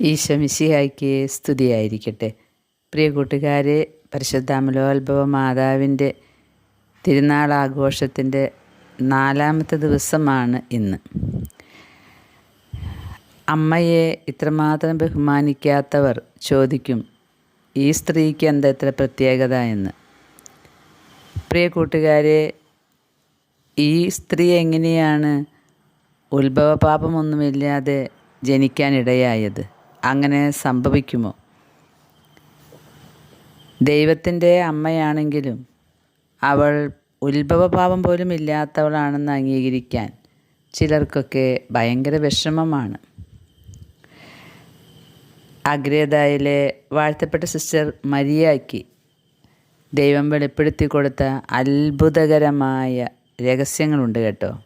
ഈശമിശിഹായ്ക്ക് സ്തുതിയായിരിക്കട്ടെ. പ്രിയ കൂട്ടുകാരെ പരിശുദ്ധ അമലോത്ഭവ മാതാവിന്റെ തിരുനാൾ ആഘോഷത്തിന്റെ നാലാമത്തെ ദിവസമാണ് ഇന്ന്. അമ്മയെ ഇത്രമാത്രം ബഹുമാനിക്കാത്തവർ ചോദിക്കും ഈ സ്ത്രീക്ക് എന്താ ഇത്ര പ്രത്യേകത എന്ന്? പ്രിയ കൂട്ടുകാരെ ഈ സ്ത്രീ എങ്ങനെയാണ് ഉത്ഭവപാപമൊന്നുമില്ലാതെ ജനിക്കാനിടയായത് അങ്ങനെ സംഭവിക്കുമോ? ദൈവത്തിന്റെ അമ്മയാണെങ്കിലും അവൾ ഉത്ഭവഭാവം പോലും ഇല്ലാത്തവളാണെന്ന് അംഗീകരിക്കാൻ ചിലർക്കൊക്കെ ഭയങ്കര വിഷമമാണ്. അഗ്രേതായിലെ വാഴ്ത്തപ്പെട്ട സിസ്റ്റർ മരിയാക്കി ദൈവം വെളിപ്പെടുത്തി കൊടുത്ത അത്ഭുതകരമായ രഹസ്യങ്ങളുണ്ട് കേട്ടോ.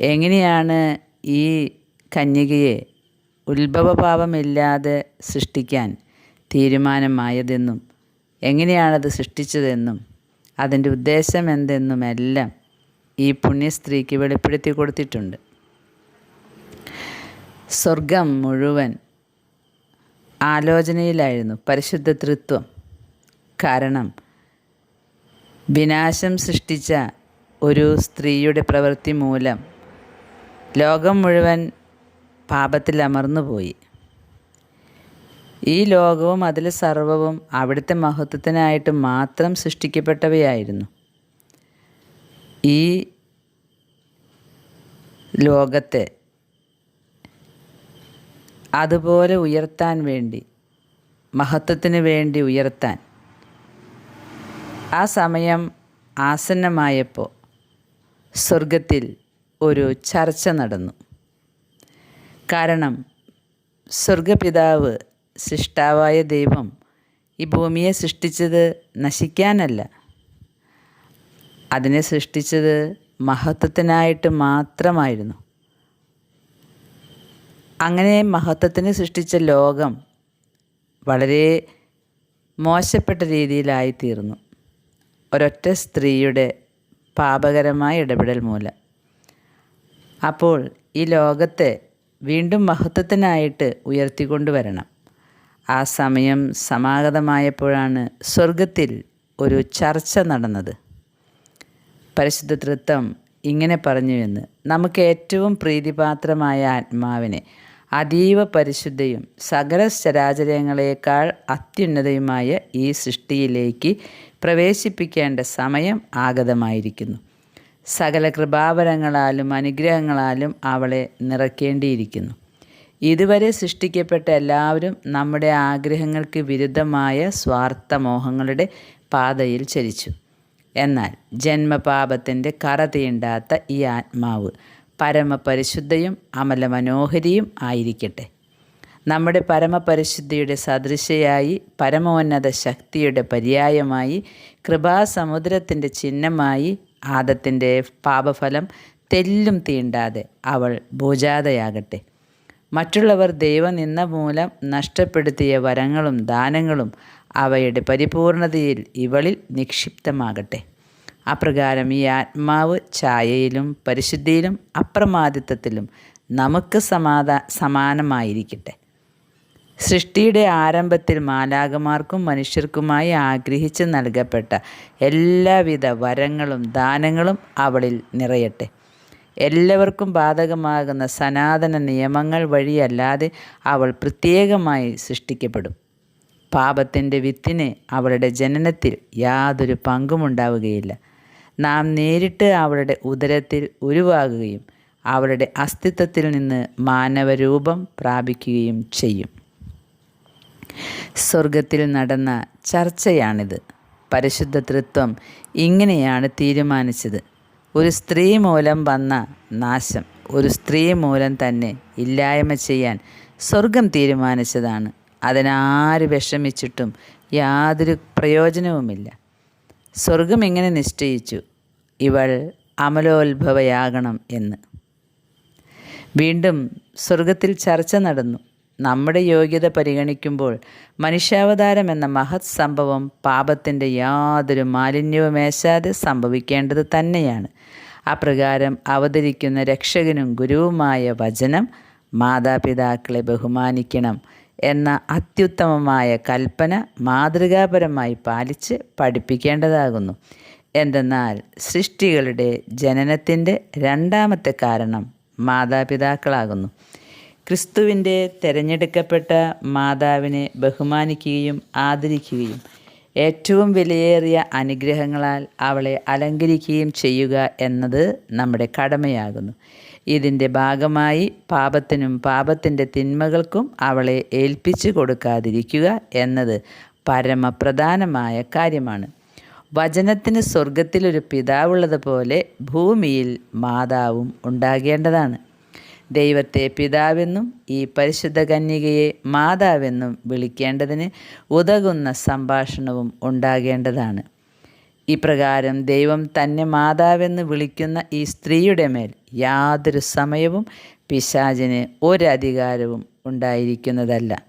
എങ്ങനെയാണ് ഈ കന്യകയെ ഉത്ഭവഭാവമില്ലാതെ സൃഷ്ടിക്കാൻ തീരുമാനമായതെന്നും എങ്ങനെയാണത് സൃഷ്ടിച്ചതെന്നും അതിന്റെ ഉദ്ദേശം എന്തെന്നുമെല്ലാം ഈ പുണ്യസ്ത്രീക്ക് വെളിപ്പെടുത്തി കൊടുത്തിട്ടുണ്ട്. സ്വർഗം മുഴുവൻ ആലോചനയിലായിരുന്നു പരിശുദ്ധ തൃത്വം കാരണം വിനാശം സൃഷ്ടിച്ച ഒരു സ്ത്രീയുടെ പ്രവൃത്തി മൂലം ലോകം മുഴുവൻ പാപത്തിൽ അമർന്നുപോയി. ഈ ലോകവും അതിൽ സർവവും അവിടുത്തെ മഹത്വത്തിനായിട്ട് മാത്രം സൃഷ്ടിക്കപ്പെട്ടവയായിരുന്നു. ഈ ലോകത്തെ അതുപോലെ ഉയർത്താൻ വേണ്ടി മഹത്വത്തിന് വേണ്ടി ഉയർത്താൻ. ആ സമയം ആസന്നമായപ്പോൾ സ്വർഗത്തിൽ ഒരു ചർച്ച നടന്നു. കാരണം സ്വർഗപിതാവ് സൃഷ്ടാവായ ദൈവം ഈ ഭൂമിയെ സൃഷ്ടിച്ചത് നശിക്കാനല്ല. അതിനെ സൃഷ്ടിച്ചത് മഹത്വത്തിനായിട്ട് മാത്രമായിരുന്നു. അങ്ങനെ മഹത്വത്തിന് സൃഷ്ടിച്ച ലോകം വളരെ മോശപ്പെട്ട രീതിയിലായിത്തീർന്നു. ഒരൊറ്റ സ്ത്രീയുടെ പാപകരമായ ഇടപെടൽ മൂലം. അപ്പോൾ ഈ ലോകത്തെ വീണ്ടും മഹത്വത്തിനായിട്ട് ഉയർത്തിക്കൊണ്ടുവരണം. ആ സമയം സമാഗതമായപ്പോഴാണ് സ്വർഗത്തിൽ ഒരു ചർച്ച നടന്നത്. പരിശുദ്ധ തൃത്വം ഇങ്ങനെ പറഞ്ഞു എന്ന് നമുക്ക് ഏറ്റവും പ്രീതിപാത്രമായ ആത്മാവിനെ അതീവ പരിശുദ്ധയും സകല ചരാചരങ്ങളേക്കാൾ അത്യുന്നതയുമായ ഈ സൃഷ്ടിയിലേക്ക് പ്രവേശിപ്പിക്കേണ്ട സമയം ആഗതമായിരിക്കുന്നു. സകല കൃപാവരങ്ങളാലും അനുഗ്രഹങ്ങളാലും അവളെ നിറയ്ക്കേണ്ടിയിരിക്കുന്നു. ഇതുവരെ സൃഷ്ടിക്കപ്പെട്ട എല്ലാവരും നമ്മുടെ ആഗ്രഹങ്ങൾക്ക് വിരുദ്ധമായ സ്വാർത്ഥമോഹങ്ങളുടെ പാതയിൽ ചരിച്ചു. എന്നാൽ ജന്മപാപത്തിന്റെ കറ തീണ്ടാത്ത ഈ ആത്മാവ് പരമപരിശുദ്ധയും അമലമനോഹരിയും ആയിരിക്കട്ടെ. നമ്മുടെ പരമപരിശുദ്ധിയുടെ സദൃശയായി പരമോന്നത ശക്തിയുടെ പര്യായമായി കൃപാസമുദ്രത്തിന്റെ ചിഹ്നമായി ആദത്തിന്റെ പാപഫലം തെല്ലും തീണ്ടാതെ അവൾ ഭൂജാതയാകട്ടെ. മറ്റുള്ളവർ ദൈവനിന്ന മൂലം നഷ്ടപ്പെടുത്തിയ വരങ്ങളും ദാനങ്ങളും അവയുടെ പരിപൂർണതയിൽ ഇവളിൽ നിക്ഷിപ്തമാകട്ടെ. അപ്രകാരം ഈ ആത്മാവ് ഛായയിലും പരിശുദ്ധിയിലും അപ്രമാദിത്വത്തിലും നമുക്ക് സമാധാ സമാനമായിരിക്കട്ടെ. സൃഷ്ടിയുടെ ആരംഭത്തിൽ മാലാകമാർക്കും മനുഷ്യർക്കുമായി ആഗ്രഹിച്ച് നൽകപ്പെട്ട എല്ലാവിധ വരങ്ങളും ദാനങ്ങളും അവളിൽ നിറയട്ടെ. എല്ലാവർക്കും ബാധകമാകുന്ന സനാതന നിയമങ്ങൾ വഴിയല്ലാതെ അവൾ പ്രത്യേകമായി സൃഷ്ടിക്കപ്പെടും. പാപത്തിന്റെ വിത്തിന് അവളുടെ ജനനത്തിൽ യാതൊരു പങ്കുമുണ്ടാവുകയില്ല. നാം നേരിട്ട് അവളുടെ ഉദരത്തിൽ ഉരുവാകുകയും അവളുടെ അസ്തിത്വത്തിൽ നിന്ന് മാനവരൂപം പ്രാപിക്കുകയും ചെയ്യും. സ്വർഗത്തിൽ നടന്ന ചർച്ചയാണിത്. പരിശുദ്ധ തൃത്വം ഇങ്ങനെയാണ് തീരുമാനിച്ചത്. ഒരു സ്ത്രീ മൂലം വന്ന നാശം ഒരു സ്ത്രീ മൂലം തന്നെ ഇല്ലായ്മ ചെയ്യാൻ സ്വർഗം തീരുമാനിച്ചതാണ്. അതിനാര് വിഷമിച്ചിട്ടും യാതൊരു പ്രയോജനവുമില്ല. സ്വർഗം ഇങ്ങനെ നിശ്ചയിച്ചു? ഇവൾ അമലോത്ഭവയാകണം എന്ന്. വീണ്ടും സ്വർഗത്തിൽ ചർച്ച നടന്നു. നമ്മുടെ യോഗ്യത പരിഗണിക്കുമ്പോൾ മനുഷ്യാവതാരം എന്ന മഹത് സംഭവം പാപത്തിന്റെ യാതൊരു മാലിന്യവുമേശാതെ സംഭവിക്കേണ്ടത് തന്നെയാണ്. അപ്രകാരം അവതരിക്കുന്ന രക്ഷകനും ഗുരുവുമായ വചനം മാതാപിതാക്കളെ ബഹുമാനിക്കണം എന്ന അത്യുത്തമമായ കൽപ്പന മാതൃകാപരമായി പാലിച്ച് പഠിപ്പിക്കേണ്ടതാകുന്നു. എന്തെന്നാൽ സൃഷ്ടികളുടെ ജനനത്തിന്റെ രണ്ടാമത്തെ കാരണം മാതാപിതാക്കളാകുന്നു. ക്രിസ്തുവിന്റെ തിരഞ്ഞെടുക്കപ്പെട്ട മാതാവിനെ ബഹുമാനിക്കുകയും ആദരിക്കുകയും ഏറ്റവും വിലയേറിയ അനുഗ്രഹങ്ങളാൽ അവളെ അലങ്കരിക്കുകയും ചെയ്യുക എന്നത് നമ്മുടെ കടമയാകുന്നു. ഇതിന്റെ ഭാഗമായി പാപത്തിനും പാപത്തിന്റെ തിന്മകൾക്കും അവളെ ഏൽപ്പിച്ചു കൊടുക്കാതിരിക്കുക എന്നത് പരമപ്രധാനമായ കാര്യമാണ്. വചനത്തിന് സ്വർഗത്തിലൊരു പിതാവുള്ളതുപോലെ ഭൂമിയിൽ മാതാവും ഉണ്ടാകേണ്ടതാണ്. ദൈവത്തെ പിതാവെന്നും ഈ പരിശുദ്ധ കന്യകയെ മാതാവെന്നും വിളിക്കേണ്ടതിന് ഉതകുന്ന സംഭാഷണവും ഉണ്ടാകേണ്ടതാണ്. ഇപ്രകാരം ദൈവം തന്നെ മാതാവെന്ന് വിളിക്കുന്ന ഈ സ്ത്രീയുടെ മേൽ യാതൊരു സമയവും പിശാചിന് ഒരധികാരവും ഉണ്ടായിരിക്കുന്നതല്ല.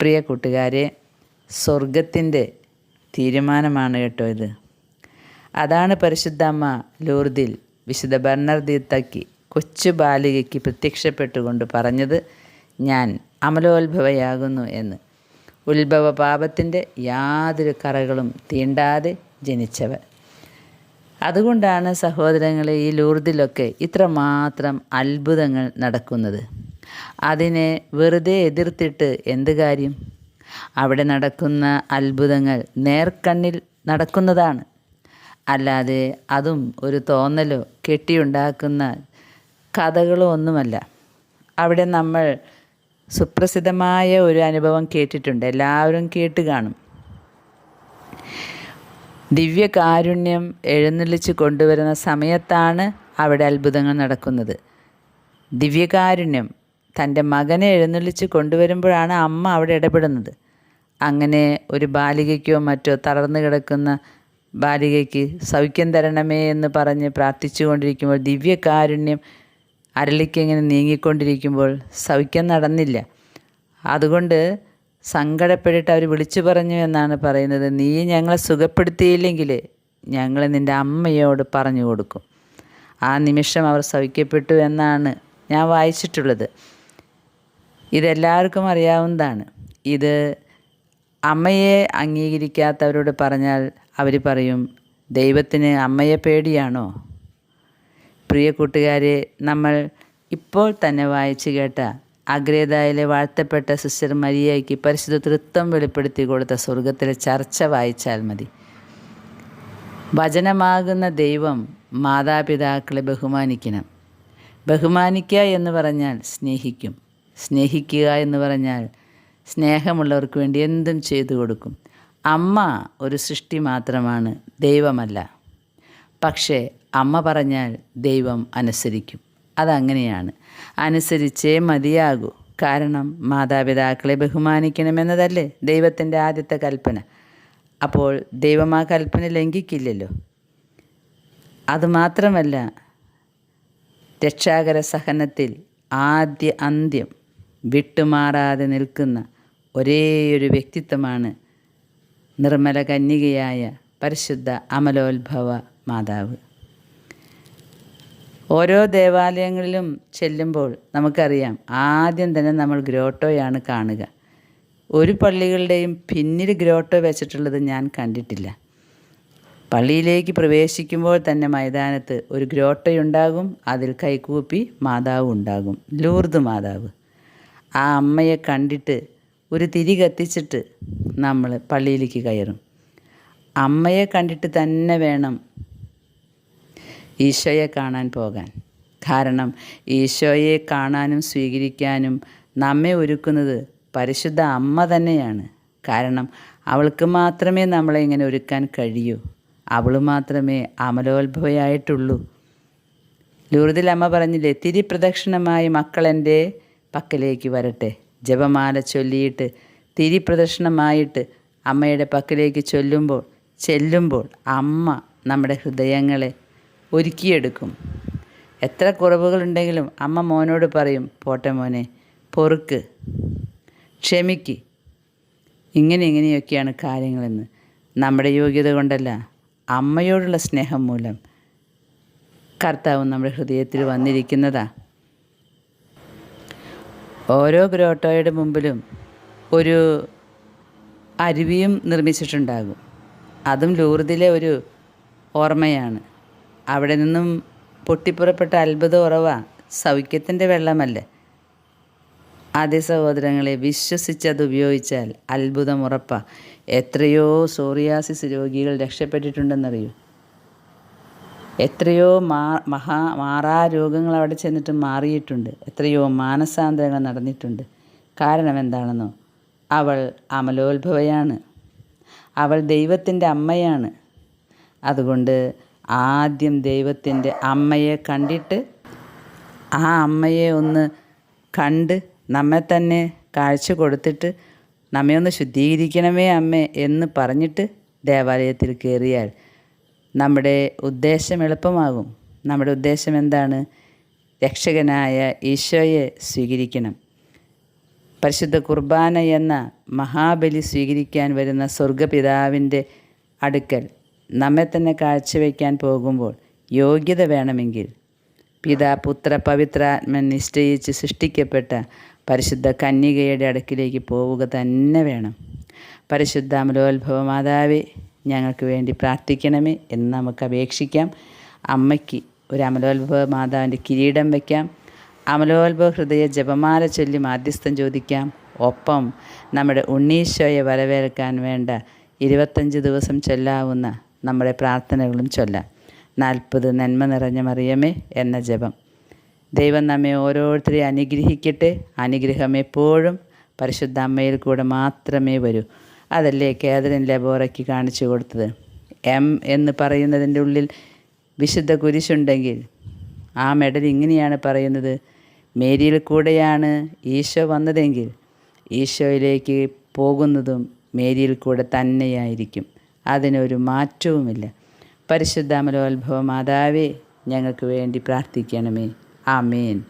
പ്രിയ കൂട്ടുകാരെ സ്വർഗത്തിന്റെ തീരുമാനമാണ് കേട്ടോ ഇത്. അതാണ് പരിശുദ്ധമ്മ ലൂർദിൽ വിശുദ്ധ ബർണർദീത്തയ്ക്ക് കൊച്ചു ബാലികയ്ക്ക് പ്രത്യക്ഷപ്പെട്ടുകൊണ്ട് പറഞ്ഞത് ഞാൻ അമലോത്ഭവയാകുന്നു എന്ന്. ഉത്ഭവ പാപത്തിന്റെ യാതൊരു കറകളും തീണ്ടാതെ ജനിച്ചവർ അതുകൊണ്ടാണ് സഹോദരങ്ങളെ ഈ ലൂർദിലൊക്കെ ഇത്രമാത്രം അത്ഭുതങ്ങൾ നടക്കുന്നത്. അതിനെ വെറുതെ എതിർത്തിട്ട് എന്ത് കാര്യം? അവിടെ നടക്കുന്ന അത്ഭുതങ്ങൾ നേർക്കണ്ണിൽ നടക്കുന്നതാണ്. അല്ലാതെ അതും ഒരു തോന്നലോ കെട്ടിയുണ്ടാക്കുന്ന കഥകളോ ഒന്നുമല്ല. അവിടെ നമ്മൾ സുപ്രസിദ്ധമായ ഒരു അനുഭവം കേട്ടിട്ടുണ്ട്. എല്ലാവരും കേട്ട് കാണും. ദിവ്യകാരുണ്യം എഴുന്നള്ളിച്ച് കൊണ്ടുവരുന്ന സമയത്താണ് അവിടെ അത്ഭുതങ്ങൾ നടക്കുന്നത്. ദിവ്യകാരുണ്യം തന്റെ മകനെ എഴുന്നള്ളിച്ച് കൊണ്ടുവരുമ്പോഴാണ് അമ്മ അവിടെ ഇടപെടുന്നത്. അങ്ങനെ ഒരു ബാലികയ്ക്കോ മറ്റോ തളർന്നു കിടക്കുന്ന ബാലികയ്ക്ക് സൗഖ്യം തരണമേ എന്ന് പറഞ്ഞ് പ്രാർത്ഥിച്ചു കൊണ്ടിരിക്കുമ്പോൾ ദിവ്യകാരുണ്യം അരളിക്കിങ്ങനെ നീങ്ങിക്കൊണ്ടിരിക്കുമ്പോൾ സൗഖ്യം നടന്നില്ല. അതുകൊണ്ട് സങ്കടപ്പെട്ടിട്ട് അവർ വിളിച്ചു പറഞ്ഞു എന്നാണ് പറയുന്നത്. നീ ഞങ്ങളെ സുഖപ്പെടുത്തിയില്ലെങ്കിൽ ഞങ്ങൾ നിന്റെ അമ്മയോട് പറഞ്ഞു കൊടുക്കും. ആ നിമിഷം അവർ സൗഖ്യപ്പെട്ടു എന്നാണ് ഞാൻ വായിച്ചിട്ടുള്ളത്. ഇതെല്ലാവർക്കും അറിയാവുന്നതാണ്. ഇത് അമ്മയെ അംഗീകരിക്കാത്തവരോട് പറഞ്ഞാൽ അവർ പറയും ദൈവത്തിന് അമ്മയെ പേടിയാണോ? പ്രിയ കൂട്ടുകാരെ നമ്മൾ ഇപ്പോൾ തന്നെ വായിച്ചു കേട്ട അഗ്രേതായിലെ വാഴ്ത്തപ്പെട്ട സിസ്റ്റർ മരിയയ്ക്ക് പരിശുദ്ധ തൃത്വം വെളിപ്പെടുത്തി കൊടുത്ത സ്വർഗത്തിലെ ചർച്ച വായിച്ചാൽ മതി. വചനമാകുന്ന ദൈവം മാതാപിതാക്കളെ ബഹുമാനിക്കണം. ബഹുമാനിക്കുക എന്ന് പറഞ്ഞാൽ സ്നേഹിക്കും. സ്നേഹിക്കുക എന്ന് പറഞ്ഞാൽ സ്നേഹമുള്ളവർക്ക് വേണ്ടി എന്തും ചെയ്തു കൊടുക്കും. അമ്മ ഒരു സൃഷ്ടി മാത്രമാണ് ദൈവമല്ല. പക്ഷേ അമ്മ പറഞ്ഞാൽ ദൈവം അനുസരിക്കും. അതങ്ങനെയാണ്. അനുസരിച്ചേ മതിയാകൂ. കാരണം മാതാപിതാക്കളെ ബഹുമാനിക്കണമെന്നതല്ലേ ദൈവത്തിന്റെ ആദ്യത്തെ കൽപ്പന. അപ്പോൾ ദൈവം ആ കൽപ്പന ലംഘിക്കില്ലല്ലോ. അതുമാത്രമല്ല രക്ഷാകര സഹനത്തിൽ ആദ്യ അന്ത്യം വിട്ടുമാറാതെ നിൽക്കുന്ന ഒരേയൊരു വ്യക്തിത്വമാണ് നിർമ്മല കന്യകയായ പരിശുദ്ധ അമലോത്ഭവ മാതാവ്. ഓരോ ദേവാലയങ്ങളിലും ചെല്ലുമ്പോൾ നമുക്കറിയാം ആദ്യം തന്നെ നമ്മൾ ഗ്രോട്ടോയാണ് കാണുക. ഒരു പള്ളികളുടെയും പിന്നിൽ ഗ്രോട്ടോ വെച്ചിട്ടുള്ളത് ഞാൻ കണ്ടിട്ടില്ല. പള്ളിയിലേക്ക് പ്രവേശിക്കുമ്പോൾ തന്നെ മൈതാനത്ത് ഒരു ഗ്രോട്ടയുണ്ടാകും അതിൽ കൈകൂപ്പി മാതാവ് ഉണ്ടാകും ലൂർദ് മാതാവ്. ആ അമ്മയെ കണ്ടിട്ട് ഒരു തിരി കത്തിച്ചിട്ട് നമ്മൾ പള്ളിയിലേക്ക് കയറും. അമ്മയെ കണ്ടിട്ട് തന്നെ വേണം ഈശോയെ കാണാൻ പോകാൻ. കാരണം ഈശോയെ കാണാനും സ്വീകരിക്കാനും നമ്മെ ഒരുക്കുന്നത് പരിശുദ്ധ അമ്മ തന്നെയാണ്. കാരണം അവൾക്ക് മാത്രമേ നമ്മളെ ഇങ്ങനെ ഒരുക്കാൻ കഴിയൂ. അവൾ മാത്രമേ അമലോത്ഭവയായിട്ടുള്ളൂ. ലൂർദിൽ അമ്മ പറഞ്ഞില്ലേ തിരി പ്രദക്ഷിണമായി മക്കൾ എന്റെ പക്കലേക്ക് വരട്ടെ. ജപമാല ചൊല്ലിയിട്ട് തിരി പ്രദക്ഷിണമായിട്ട് അമ്മയുടെ പക്കലേക്ക് ചൊല്ലുമ്പോൾ ചെല്ലുമ്പോൾ അമ്മ നമ്മുടെ ഹൃദയങ്ങളെ ഒരുക്കിയെടുക്കും. എത്ര കുറവുകളുണ്ടെങ്കിലും അമ്മ മോനോട് പറയും പോട്ടെ മോനെ പൊറുക്ക് ക്ഷമിക്ക്. ഇങ്ങനെ ഇങ്ങനെയൊക്കെയാണ് കാര്യങ്ങളെന്ന്. നമ്മുടെ യോഗ്യത കൊണ്ടല്ല അമ്മയോടുള്ള സ്നേഹം മൂലം കർത്താവ് നമ്മുടെ ഹൃദയത്തിൽ വന്നിരിക്കുന്നതാ. ഓരോ ഗ്രോട്ടോയുടെ മുമ്പിലും ഒരു അരുവിയും നിർമ്മിച്ചിട്ടുണ്ടാകും. അതും ലൂർദിലെ ഒരു ഓർമ്മയാണ്. അവിടെ നിന്നും പൊട്ടിപ്പുറപ്പെട്ട അത്ഭുത ഉറവ സൗഖ്യത്തിന്റെ വെള്ളമല്ലേ. അതേ സഹോദരങ്ങളെ വിശ്വസിച്ചത് ഉപയോഗിച്ചാൽ അത്ഭുതം ഉറപ്പാ. എത്രയോ സോറിയാസിസ് രോഗികൾ രക്ഷപ്പെട്ടിട്ടുണ്ടെന്നറിയൂ. എത്രയോ മാ മഹാ മാറാ രോഗങ്ങൾ അവിടെ ചെന്നിട്ട് മാറിയിട്ടുണ്ട്. എത്രയോ മാനസാന്തരങ്ങൾ നടന്നിട്ടുണ്ട്. കാരണം എന്താണെന്നോ? അവൾ അമലോത്ഭവയാണ്. അവൾ ദൈവത്തിന്റെ അമ്മയാണ്. അതുകൊണ്ട് ആദ്യം ദൈവത്തിന്റെ അമ്മയെ കണ്ടിട്ട് ആ അമ്മയെ ഒന്ന് കണ്ട് നമ്മെ തന്നെ കാഴ്ച കൊടുത്തിട്ട് നമ്മെ ഒന്ന് ശുദ്ധീകരിക്കണമേ അമ്മേ എന്ന് പറഞ്ഞിട്ട് ദേവാലയത്തിൽ കയറിയാൽ നമ്മുടെ ഉദ്ദേശം എളുപ്പമാകും. നമ്മുടെ ഉദ്ദേശം എന്താണ്? രക്ഷകനായ ഈശോയെ സ്വീകരിക്കണം. പരിശുദ്ധ കുർബാന എന്ന മഹാബലി സ്വീകരിക്കാൻ വരുന്ന സ്വർഗപിതാവിന്റെ അടുക്കൽ നമ്മെ തന്നെ കാഴ്ചവെക്കാൻ പോകുമ്പോൾ യോഗ്യത വേണമെങ്കിൽ പിതാ പുത്ര പവിത്രാത്മൻ നിശ്ചയിച്ച് സൃഷ്ടിക്കപ്പെട്ട പരിശുദ്ധ കന്യകയുടെ അടുക്കിലേക്ക് പോവുക തന്നെ വേണം. പരിശുദ്ധ അമലോത്ഭവ മാതാവേ ഞങ്ങൾക്ക് വേണ്ടി പ്രാർത്ഥിക്കണമേ എന്ന് നമുക്ക് അപേക്ഷിക്കാം. അമ്മയ്ക്ക് ഒരു അമലോത്ഭവ മാതാവിന്റെ കിരീടം വയ്ക്കാം. അമലോത്ഭവ ഹൃദയ ജപമാല ചൊല്ലി മാധ്യസ്ഥം ചോദിക്കാം. ഒപ്പം നമ്മുടെ ഉണ്ണീശോയെ വരവേൽക്കാൻ വേണ്ട ഇരുപത്തഞ്ച് ദിവസം ചൊല്ലാവുന്ന നമ്മുടെ പ്രാർത്ഥനകളും ചൊല്ലാം. നാൽപ്പത് നന്മ നിറഞ്ഞ മറിയമേ എന്ന ജപം. ദൈവം നമ്മെ ഓരോരുത്തരെയും അനുഗ്രഹിക്കട്ടെ. അനുഗ്രഹം എപ്പോഴും പരിശുദ്ധ അമ്മയിൽ കൂടെ മാത്രമേ വരൂ. അതല്ലേ കേതരൻ ലബോറയ്ക്ക് കാണിച്ചു കൊടുത്തത്? എം എന്ന് പറയുന്നതിന്റെ ഉള്ളിൽ വിശുദ്ധ കുരിശുണ്ടെങ്കിൽ ആ മെഡൽ ഇങ്ങനെയാണ് പറയുന്നത്. മേരിയിൽ കൂടെയാണ് ഈശോ വന്നതെങ്കിൽ ഈശോയിലേക്ക് പോകുന്നതും മേരിയിൽ കൂടെ തന്നെയായിരിക്കും. അതിനൊരു മാറ്റവുമില്ല. പരിശുദ്ധാമലോത്ഭവ മാതാവേ ഞങ്ങൾക്ക് വേണ്ടി പ്രാർത്ഥിക്കണമേ. ആമേൻ.